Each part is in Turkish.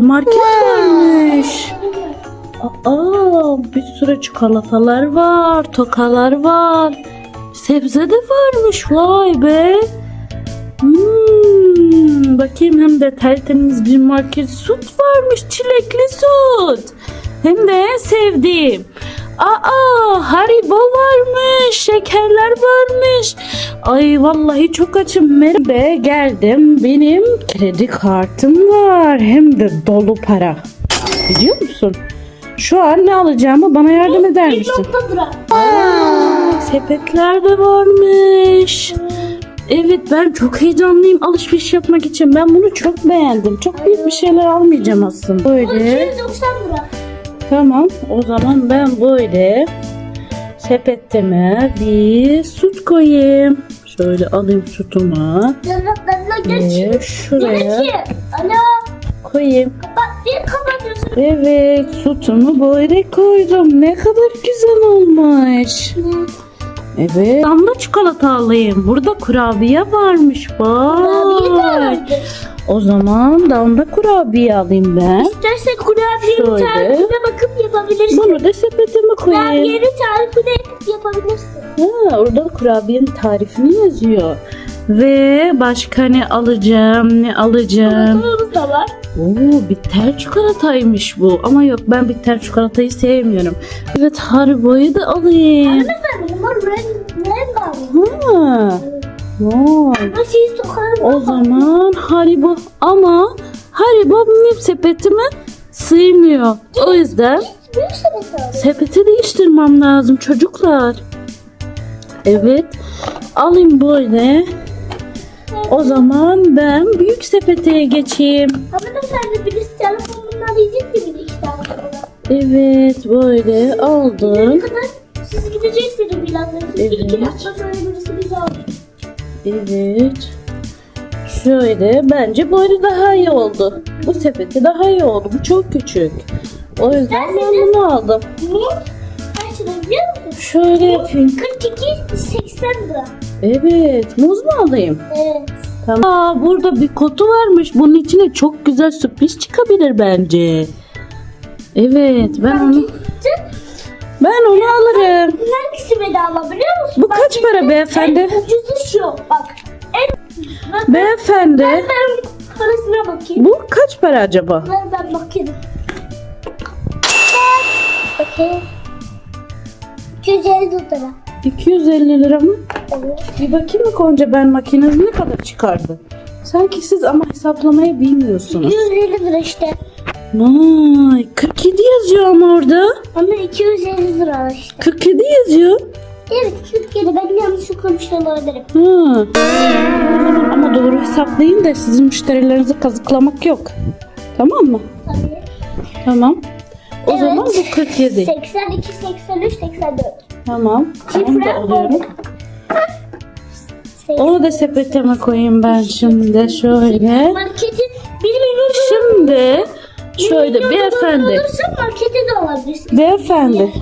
Market varmış. Aa, bir sürü çikolatalar var, tokalar var. Sebze de varmış vay be. Hmm, bakayım hem de tertemiz bir market süt varmış çilekli süt. Hem de en sevdiğim. Aa haribo varmış, şekerler varmış. Ay vallahi çok açım. Merhaba geldim. Benim kredi kartım var. Hem de dolu para. Biliyor musun? Şu an ne alacağımı bana yardım eder misin? Aa, sepetler de varmış. Evet ben çok heyecanlıyım alışveriş yapmak için. Ben bunu çok beğendim. Çok büyük bir şeyler almayacağım aslında. Böyle. 290 lira. Tamam o zaman ben böyle sepetime bir süt koyayım. Şöyle alayım sütümü ve şuraya koyayım. Evet sütümü böyle koydum. Ne kadar güzel olmuş. Evet. Damla çikolata alayım. Burada kurabiye varmış. Kurabiye de vardı. O zaman damla kurabiye alayım ben. İstersen kurabiyenin Şöyle. tarifine bakıp yapabilirsin. Bunu da sepetime koyayım. Kurabiyenin tarifine yapabilirsin. Ha, orada kurabiyenin tarifini yazıyor. Ve başka ne alacağım, ne alacağım? Çikolatamız da var. Oo, bitter çikolataymış bu. Ama yok ben bitter çikolatayı sevmiyorum. Evet Haribo'yu da alayım. Efendim renk var. Ha. Ama şey sokarım. O zaman Haribo ama Haribo benim sepetime sığmıyor. O yüzden Büyük sepet abi. sepeti değiştirmem lazım çocuklar. Evet. Alayım böyle. O zaman ben büyük sepete geçeyim. Hanımefendi birisi telefonundan bir de iki tane. Evet böyle Ne aldım. kadar siz gideceksiniz birazdan. Evet. İki dakika sonra birisi bizi alacak. Evet. Şöyle bence böyle daha iyi oldu. Bu sepeti daha iyi oldu. Bu çok küçük. O yüzden ben bunu aldım. Muz kaç lira biliyor musun? Şöyle yapayım. 42 80 lira. Evet. Muz mu alayım? Evet. Tamam. Aa, burada bir kutu varmış. Bunun içine çok güzel sürpriz çıkabilir bence. Evet ben onu ben onu alırım. Hangisi bedava biliyor musun? Bu kaç para beyefendi? En ucuzu şu. Bak. En ben, Beyefendi ben, ben parasına bakayım. bu kaç para acaba? Ben, ben bakayım. Bakayım. 250 lira. 250 lira mı? Evet. Bir bakayım mı Gonca ben makinesi ne kadar çıkardı? Sanki siz ama hesaplamayı bilmiyorsunuz. 250 lira işte. Vay 47 yazıyor ama orada. Ama 250 lira işte. 47 yazıyor. Evet Türkiye'de ben yanlış konuşuyor olabilirim. Ha. Ama doğru hesaplayın da sizin müşterilerinizi kazıklamak yok. Tamam mı? Tabii. Tamam. O Evet. zaman bu 47. 82, 83, 84. Tamam. Onu da alıyorum. Onu da sepetime koyayım ben şimdi şöyle. Marketin 1 milyon Şimdi şöyle beyefendi. alırsan markete de alabilirsin. Beyefendi.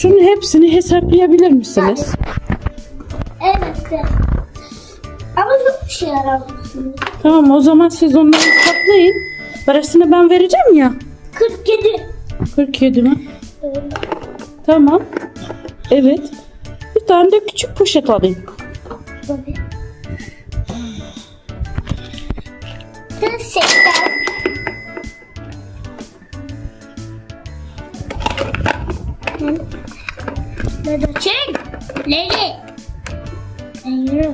Şunu hepsini hesaplayabilir misiniz? Evet de. Ama çok bir şeyler almışsınız. Tamam o zaman siz onları hesaplayın. Parasını ben vereceğim ya. 47. 47 mi? Evet. Tamam. Evet. Bir tane de küçük poşet alayım. Tabii. Çek? Leli. Ben yürü.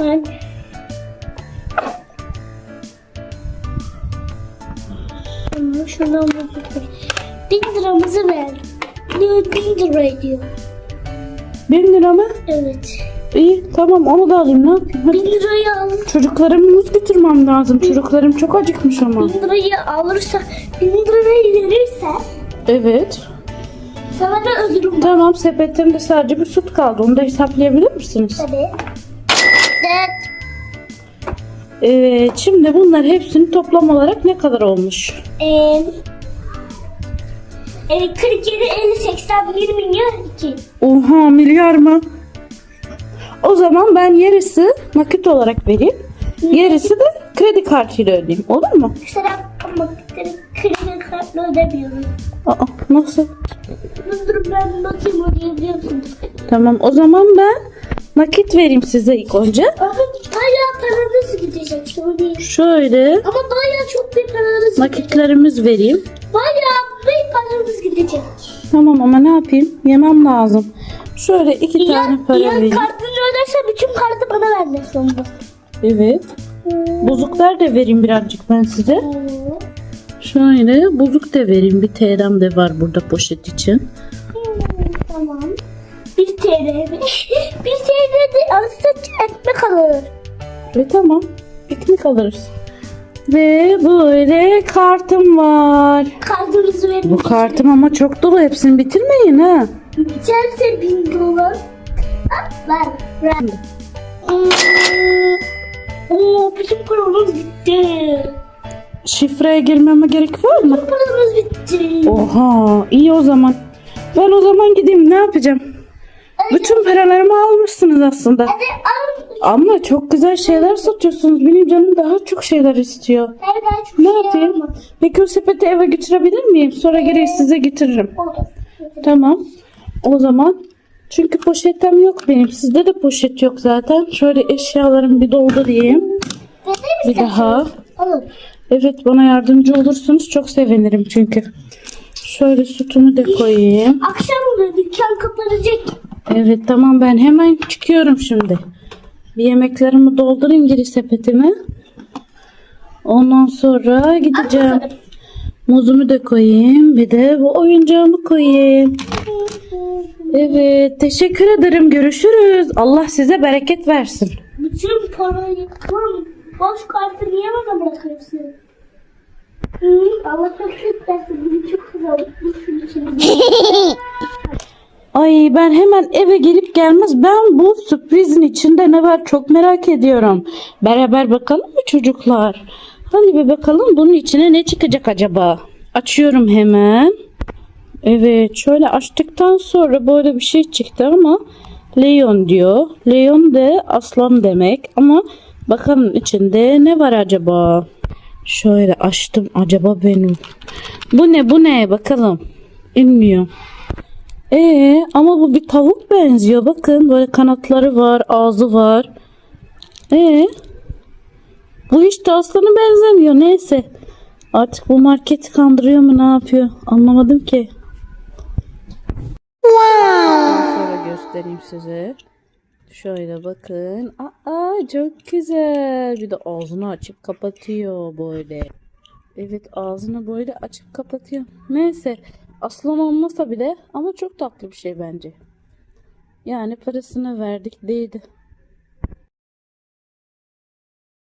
Ben Ama şuradan bozuk ver. Bin liramızı ver. Ne bin lira ediyor. 1000 lira mı? Evet. İyi tamam onu da alayım ne yapayım? Hadi. Bin lirayı al. Çocuklarıma muz götürmem lazım. Çocuklarım çok acıkmış ama. Bin lirayı alırsa, bin lirayı verirse Evet. sana da var. Tamam sepetimde sadece bir süt kaldı. Onu da hesaplayabilir misiniz? Tabii. Evet. Evet şimdi bunlar hepsini toplam olarak ne kadar olmuş? Ee, e, 47, 50, 80, 1 milyon 2. Oha milyar mı? O zaman ben yarısı nakit olarak vereyim. Yarısı da kredi kartıyla ödeyeyim. Olur mu? Mesela ama kredi kartla ödemiyorum. Aa, nasıl? Dur dur ben bakayım ödeyebiliyor musun? Tamam o zaman ben nakit vereyim size ilk önce. Ama bayağı paranız gidecek şimdi. Şöyle Ama bayağı çok bir paranız gidecek. nakitlerimiz vereyim. Bayağı bir paranız gidecek. Tamam ama ne yapayım? Yemem lazım. Şöyle iki tane para İyan vereyim. kartını öderse bütün kartı bana vermek zorunda. Evet. Bozuklar da vereyim birazcık ben size. Hmm. Şöyle bozuk da vereyim. Bir TL'm de var burada poşet için. Hmm, Tamam. Bir TL mi? bir TL de aslında ekmek alır. Ve tamam. Piknik alırız. Ve böyle kartım var. Kartınızı verin. Bu kartım ama çok dolu. Hepsini bitirmeyin ha. Biterse bin dolar. Ver. Ver. Hmm. Oo, bütün paramız bitti. Şifreye girmeme gerek var mı? Paramız bitti. Oha iyi o zaman. Ben o zaman gideyim ne yapacağım? Bütün paralarımı almışsınız aslında. Al. Ama çok güzel şeyler satıyorsunuz. Benim canım daha çok şeyler istiyor. Çok Ne şey yapayım? alma. Peki o sepeti eve götürebilir miyim? Sonra geri size getiririm. Olur. Tamam. O zaman çünkü poşetem yok benim. Sizde de poşet yok zaten. Şöyle eşyalarımı bir doldurayım. Bir daha. Evet bana yardımcı olursunuz çok sevinirim çünkü. Şöyle sütümü de koyayım. Akşam oluyor dükkan kapanacak. Evet tamam ben hemen çıkıyorum şimdi. Bir yemeklerimi doldurayım geri sepetime. Ondan sonra gideceğim. Muzumu da koyayım. Bir de bu oyuncağımı koyayım. Evet teşekkür ederim. Görüşürüz. Allah size bereket versin. Bütün parayı lan boş kartı niye bana bırakıyorsun? Hı, Allah bereket versin. Beni çok güzel. Ay ben hemen eve gelip gelmez ben bu sürprizin içinde ne var çok merak ediyorum. Beraber bakalım mı çocuklar? Hadi bir bakalım bunun içine ne çıkacak acaba? Açıyorum hemen. Evet şöyle açtıktan sonra böyle bir şey çıktı ama Leon diyor. Leon de aslan demek ama bakalım içinde ne var acaba? Şöyle açtım acaba benim. Bu ne bu ne bakalım. Bilmiyorum. Ee, ama bu bir tavuk benziyor. Bakın böyle kanatları var, ağzı var. Ee, bu hiç de aslana benzemiyor. Neyse. Artık bu market kandırıyor mu ne yapıyor? Anlamadım ki. Göstereyim size. Şöyle bakın. Aa çok güzel. Bir de ağzını açıp kapatıyor böyle. Evet ağzını böyle açıp kapatıyor. Neyse aslan olmasa bile ama çok tatlı bir şey bence. Yani parasını verdik değdi.